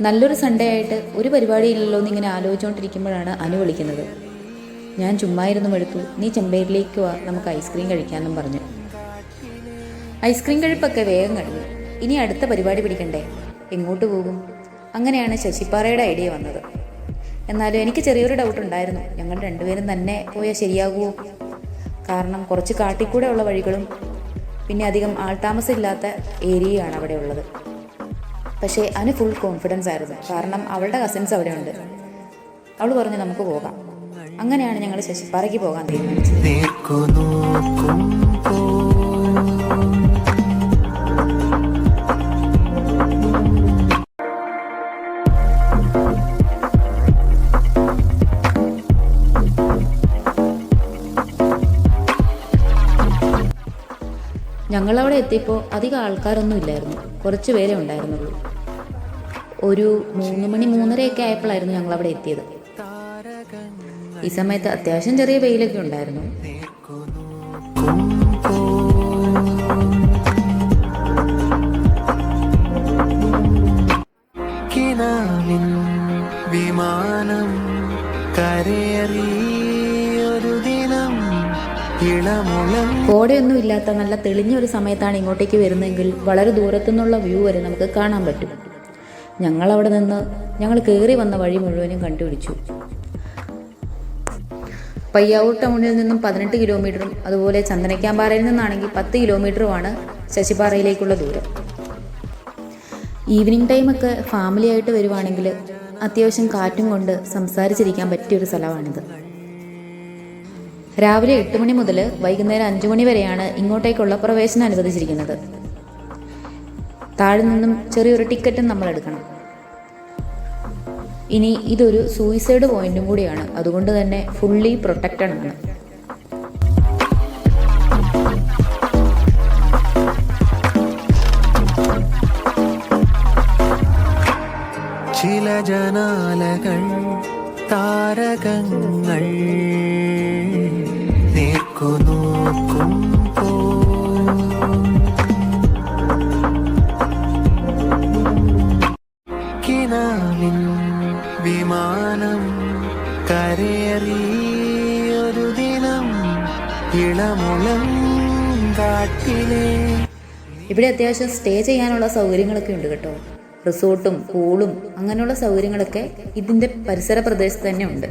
നല്ലൊരു സൺഡേ ആയിട്ട് ഒരു പരിപാടിയില്ലല്ലോ എന്നിങ്ങനെ ആലോചിച്ചുകൊണ്ടിരിക്കുമ്പോഴാണ് അനു വിളിക്കുന്നത്. ഞാൻ ചുമ്മാ ഇരുന്ന് എടുത്തു നീ ചെമ്പേരിലേക്ക് വാ നമുക്ക് ഐസ്ക്രീം കഴിക്കാമെന്നും പറഞ്ഞു. ഐസ്ക്രീം കഴിപ്പൊക്കെ വേഗം കഴിഞ്ഞു. ഇനി അടുത്ത പരിപാടി പിടിക്കണ്ടേ? എങ്ങോട്ട് പോകും? അങ്ങനെയാണ് ശശിപ്പാറയുടെ ഐഡിയ വന്നത്. എന്നാലും എനിക്ക് ചെറിയൊരു ഡൗട്ട് ഉണ്ടായിരുന്നു. ഞങ്ങൾ രണ്ടുപേരും തന്നെ പോയാൽ ശരിയാകുമോ കാരണം കുറച്ച് കാട്ടിക്കൂടെ ഉള്ള വഴികളും പിന്നെ അധികം ആൾതാമസമില്ലാത്ത ഏരിയയാണ് അവിടെ ഉള്ളത്. പക്ഷേ അതിന് ഫുൾ കോൺഫിഡൻസ് ആയിരുന്നു. കാരണം അവളുടെ കസിൻസ് അവിടെ ഉണ്ട് അവൾ പറഞ്ഞു നമുക്ക് പോകാം. അങ്ങനെയാണ് ഞങ്ങൾ ശശിപ്പാറയ്ക്ക് പോകാൻ തീരുമാനിച്ചത്. ഞങ്ങളവിടെ എത്തിയപ്പോൾ അധികം ആൾക്കാരൊന്നും ഇല്ലായിരുന്നു. കുറച്ച് പേരെ ഉണ്ടായിരുന്നുള്ളൂ. ഒരു മൂന്ന് മണി മൂന്നരയൊക്കെ ആയപ്പോഴായിരുന്നു ഞങ്ങൾ അവിടെ എത്തിയത്. ഈ സമയത്ത് അത്യാവശ്യം ചെറിയ വെയിലൊക്കെ ഉണ്ടായിരുന്നു. വിമാനം ഇളമുളം കോടയൊന്നും ഇല്ലാത്ത നല്ല തെളിഞ്ഞ ഒരു സമയത്താണ് ഇങ്ങോട്ടേക്ക് വരുന്നതെങ്കിൽ വളരെ ദൂരത്തു നിന്നുള്ള വ്യൂ വരെ നമുക്ക് കാണാൻ പറ്റും. ഞങ്ങളവിടെ നിന്ന് ഞങ്ങൾ കയറി വന്ന വഴി മുഴുവനും കണ്ടുപിടിച്ചു. പയ്യാവൂർ ടൗണിൽ നിന്നും പതിനെട്ട് കിലോമീറ്ററും അതുപോലെ ചന്ദനക്കാമ്പാറയിൽ നിന്നാണെങ്കിൽ പത്ത് കിലോമീറ്ററുമാണ് ശശിപാറയിലേക്കുള്ള ദൂരം. ഈവനിങ് ടൈമൊക്കെ ഫാമിലി ആയിട്ട് വരുവാണെങ്കിൽ അത്യാവശ്യം കാറ്റും കൊണ്ട് സംസാരിച്ചിരിക്കാൻ പറ്റിയൊരു സ്ഥലമാണിത്. രാവിലെ എട്ട് മണി മുതൽ വൈകുന്നേരം അഞ്ചു മണി വരെയാണ് ഇങ്ങോട്ടേക്കുള്ള പ്രവേശനം അനുവദിച്ചിരിക്കുന്നത്. താഴെ നിന്നും ചെറിയൊരു ടിക്കറ്റും നമ്മൾ എടുക്കണം. ഇനി ഇതൊരു സൂയിസൈഡ് പോയിന്റും കൂടിയാണ്. അതുകൊണ്ട് തന്നെ ഫുള്ളി പ്രൊട്ടക്റ്റഡ് ആണ്. ചില ജനാലകൾ താരകങ്ങൾ. കിനാവിൻ വിമാനം കരയറിയൊരു ദിനം ഇളമുളം കാട്ടിലെ. ഇവിടെ അത്യാവശ്യം സ്റ്റേ ചെയ്യാനുള്ള സൗകര്യങ്ങളൊക്കെ ഉണ്ട് കേട്ടോ. റിസോർട്ടും പൂളും അങ്ങനെയുള്ള സൗകര്യങ്ങളൊക്കെ ഇതിന്റെ പരിസര പ്രദേശത്ത് തന്നെ ഉണ്ട്.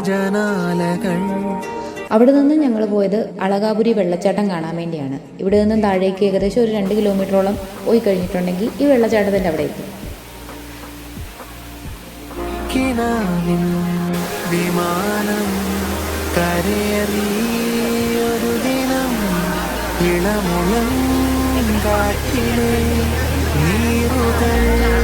ജനാലകൾ അവിടെ നിന്ന് ഞങ്ങൾ പോയത് അളകാപുരി വെള്ളച്ചാട്ടം കാണാൻ വേണ്ടിയാണ്. ഇവിടെ നിന്ന് താഴേക്ക് ഏകദേശം ഒരു രണ്ട് കിലോമീറ്ററോളം പോയി കഴിഞ്ഞിട്ടുണ്ടെങ്കിൽ ഈ വെള്ളച്ചാട്ടത്തിന്റെ അവിടെ എത്തും വിമാനം കരയേറിയൊരു ദിനം ഇളമുളം കാട്ടിലെ നീറുകൾ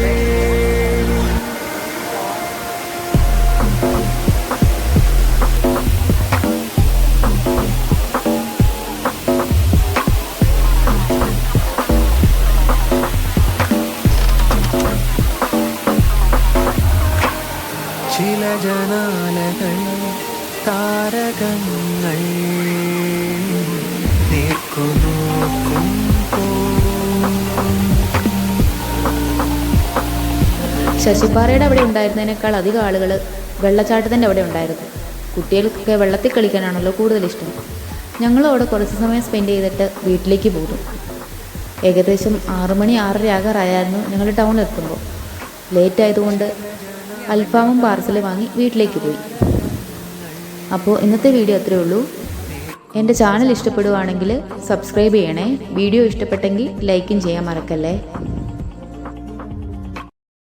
ജനാലകൾ താരകങ്ങൾ നേർക്കു നോക്കുമ്പോൾ ശശിപ്പാറയുടെ അവിടെ ഉണ്ടായിരുന്നതിനേക്കാൾ അധികം ആളുകൾ വെള്ളച്ചാട്ടത്തിന്റെ അവിടെ ഉണ്ടായിരുന്നു. കുട്ടികൾക്കൊക്കെ വെള്ളത്തിൽ കളിക്കാനാണല്ലോ കൂടുതൽ ഇഷ്ടം. ഞങ്ങളും അവിടെ കുറച്ച് സമയം സ്പെൻഡ് ചെയ്തിട്ട് വീട്ടിലേക്ക് പോന്നു. ഏകദേശം ആറുമണി ആറര ആകാറായിരുന്നു ഞങ്ങൾ ടൗണിൽ എത്തുമ്പോൾ. ലേറ്റ് ആയതുകൊണ്ട് അൽഫാമും പാർസൽ വാങ്ങി വീട്ടിലേക്ക് പോയി. അപ്പോൾ ഇന്നത്തെ വീഡിയോ അത്രയേ ഉള്ളൂ. എന്റെ ചാനൽ ഇഷ്ടപ്പെടുവാണെങ്കിൽ സബ്സ്ക്രൈബ് ചെയ്യണേ. വീഡിയോ ഇഷ്ടപ്പെട്ടെങ്കിൽ ലൈക്കും ചെയ്യാൻ മറക്കല്ലേ?